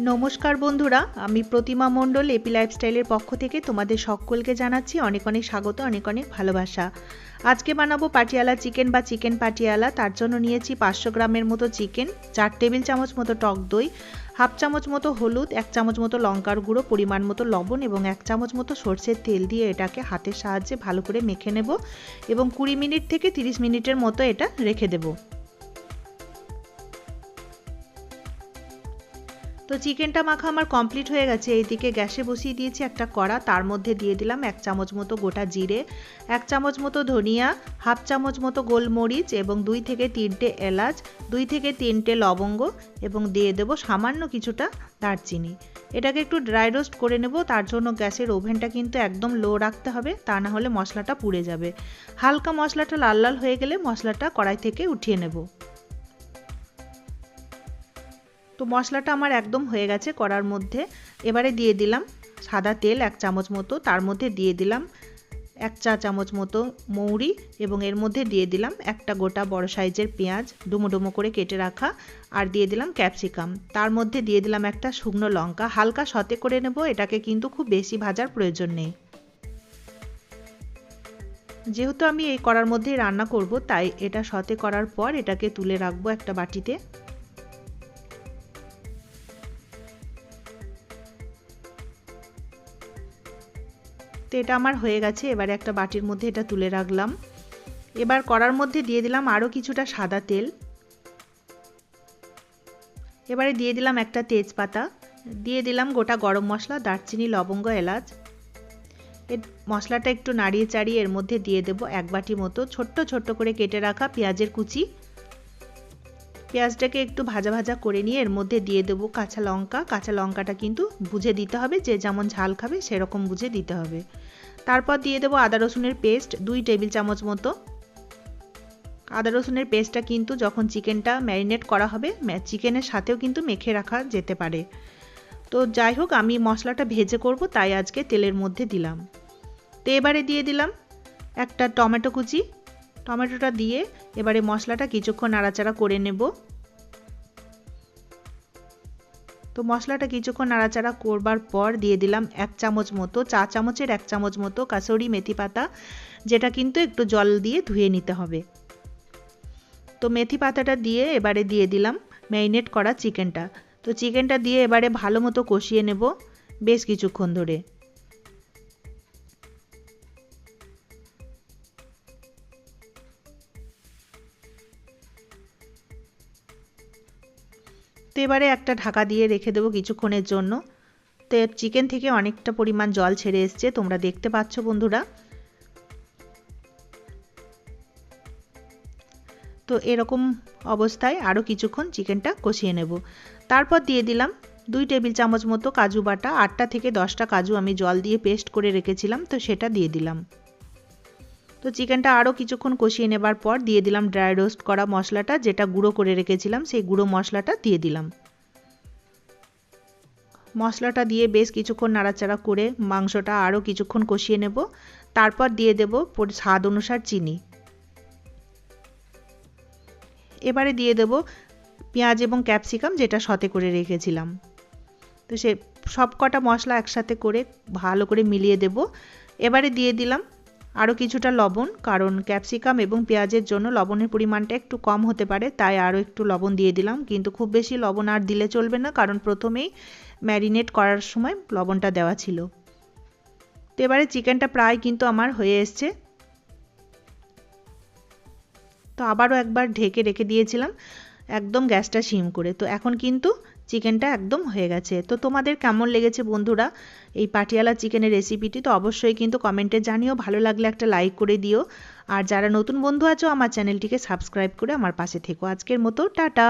নমস্কার বন্ধুরা, আমি প্রতিমা মণ্ডল, এপি লাইফস্টাইলের পক্ষ থেকে তোমাদের সকলকে জানাচ্ছি অনেক অনেক স্বাগত, অনেক অনেক ভালোবাসা। আজকে বানাবো পাটিয়ালা চিকেন বা চিকেন পাটিয়ালা, তার জন্য নিয়েছি পাঁচশো গ্রামের মতো চিকেন, চার টেবিল চামচ মতো টক দই, হাফ চামচ মতো হলুদ, এক চামচ মতো লঙ্কার গুঁড়ো, পরিমাণ মতো লবণ এবং এক চামচ মতো সর্ষের তেল দিয়ে এটাকে হাতের সাহায্যে ভালো করে মেখে নেব এবং কুড়ি মিনিট থেকে তিরিশ মিনিটের মতো এটা রেখে দেবো। তো চিকেনটা মাখা আমার কমপ্লিট হয়ে গেছে। এইদিকে গ্যাসে বসিয়ে দিয়েছি একটা কড়া, তার মধ্যে দিয়ে দিলাম এক চামচ মতো গোটা জিরে, এক চামচ মতো ধনিয়া, হাফ চামচ মতো গোলমরিচ এবং দুই থেকে তিনটে এলাচ, দুই থেকে তিনটে লবঙ্গ এবং দিয়ে দেব সামান্য কিছুটা দারচিনি। এটাকে একটু ড্রাই রোস্ট করে নেব, তার জন্য গ্যাসের ওভেনটা কিন্তু একদম লো রাখতে হবে, তা না হলে মশলাটা পুড়ে যাবে। হালকা মশলাটা লাল লাল হয়ে গেলে মশলাটা কড়াই থেকে উঠিয়ে নেব। তো মশলাটা আমার একদম হয়ে গেছে কড়ার মধ্যে। এবারে দিয়ে দিলাম সাদা তেল এক চামচ মতো, তার মধ্যে দিয়ে দিলাম এক চা চামচ মতো মৌরি এবং এর মধ্যে দিয়ে দিলাম একটা গোটা বড় সাইজের পেঁয়াজ ডুমো ডুমো করে কেটে রাখা আর দিয়ে দিলাম ক্যাপসিকাম। তার মধ্যে দিয়ে দিলাম একটা শুকনো লঙ্কা, হালকা সতে করে নেব, এটাকে কিন্তু খুব বেশি ভাজার প্রয়োজন নেই। যেহেতু আমি এই করার মধ্যেই রান্না করব, তাই এটা সতে করার পর এটাকে তুলে রাখব একটা বাটিতে। তো এটা আমার হয়ে গেছে, এবারে একটা বাটির মধ্যে এটা তুলে রাখলাম। এবার কড়ার মধ্যে দিয়ে দিলাম আরও কিছুটা সাদা তেল। এবারে দিয়ে দিলাম একটা তেজপাতা, দিয়ে দিলাম গোটা গরম মশলা, দারচিনি, লবঙ্গ, এলাচ। এর মশলাটা একটু নাড়িয়ে চাড়িয়ে এর মধ্যে দিয়ে দেব এক বাটি মতো ছোট্ট ছোট্ট করে কেটে রাখা পেঁয়াজের কুচি। পেঁয়াজটাকে একটু ভাজা ভাজা করে নিয়ে এর মধ্যে দিয়ে দেবো কাঁচা লঙ্কা। কাঁচা লঙ্কাটা কিন্তু বুঝে দিতে হবে, যে যেমন ঝাল খাবে সেরকম বুঝে দিতে হবে। তারপর দিয়ে দেবো আদা রসুনের পেস্ট দুই টেবিল চামচ মতো। আদা রসুনের পেস্টটা কিন্তু যখন চিকেনটা ম্যারিনেট করা হবে চিকেনের সাথেও কিন্তু মেখে রাখা যেতে পারে। তো যাই হোক, আমি মশলাটা ভেজে করব, তাই আজকে তেলের মধ্যে দিলাম। তো এবারে দিয়ে দিলাম একটা টমেটো কুচি। টমেটোটা দিয়ে এবারে মশলাটা কিছুক্ষণ নাড়াচাড়া করে নেব। তো মশলাটা কিছুক্ষণ নাড়াচাড়া করবার পর দিয়ে দিলাম এক চামচ মতো, চা চামচের এক চামচ মতো কাসরি মেথি পাতা, যেটা কিন্তু একটু জল দিয়ে ধুয়ে নিতে হবে। তো মেথি পাতাটা দিয়ে এবারে দিয়ে দিলাম ম্যারিনেট করা চিকেনটা। তো চিকেনটা দিয়ে এবারে ভালো মতো কষিয়ে নেব বেশ কিছুক্ষণ ধরে। তো এবারে একটা ঢাকা দিয়ে রেখে দেবো কিছুক্ষণের জন্য। তো চিকেন থেকে অনেকটা পরিমাণ জল ছেড়ে এসছে, তোমরা দেখতে পাচ্ছ বন্ধুরা। তো এরকম অবস্থায় আরও কিছুক্ষণ চিকেনটা কষিয়ে নেব। তারপর দিয়ে দিলাম দুই টেবিল চামচ মতো কাজু বাটা, আটটা থেকে দশটা কাজু আমি জল দিয়ে পেস্ট করে রেখেছিলাম, তো সেটা দিয়ে দিলাম। তো চিকেনটা আরও কিছুক্ষণ কষিয়ে নেবার পর দিয়ে দিলাম ড্রাই রোস্ট করা মশলাটা, যেটা গুঁড়ো করে রেখেছিলাম, সেই গুঁড়ো মশলাটা দিয়ে দিলাম। মশলাটা দিয়ে বেশ কিছুক্ষণ নাড়াচাড়া করে মাংসটা আরও কিছুক্ষণ কষিয়ে নেব। তারপর দিয়ে দেব স্বাদ অনুসার চিনি। এবারে দিয়ে দেব পেঁয়াজ এবং ক্যাপসিকাম, যেটা সতে করে রেখেছিলাম। তো সে সব কটা মশলা একসাথে করে ভালো করে মিলিয়ে দেব। এবারে দিয়ে দিলাম আরও কিছুটা লবণ, কারণ ক্যাপসিকাম এবং পেঁয়াজের জন্য লবণের পরিমাণটা একটু কম হতে পারে, তাই আরও একটু লবণ দিয়ে দিলাম। কিন্তু খুব বেশি লবণ আর দিলে চলবে না, কারণ প্রথমেই ম্যারিনেট করার সময় লবণটা দেওয়া ছিল। তো এবারে চিকেনটা প্রায় কিন্তু আমার হয়ে এসছে। তো আবারও একবার ঢেকে রেখে দিয়েছিলাম, একদম গ্যাসটা সিম করে। তো এখন কিন্তু চিকেনটা একদম হয়ে গেছে। তো তোমাদের কেমন লেগেছে বন্ধুরা এই পাটিয়ালা চিকেনের রেসিপিটি তো অবশ্যই কিন্তু কমেন্টে জানিও। ভালো লাগলে একটা লাইক করে দিও। আর যারা নতুন বন্ধু আছো, আমার চ্যানেলটিকে সাবস্ক্রাইব করে আমার পাশে থেকো। আজকের মতো, টাটা!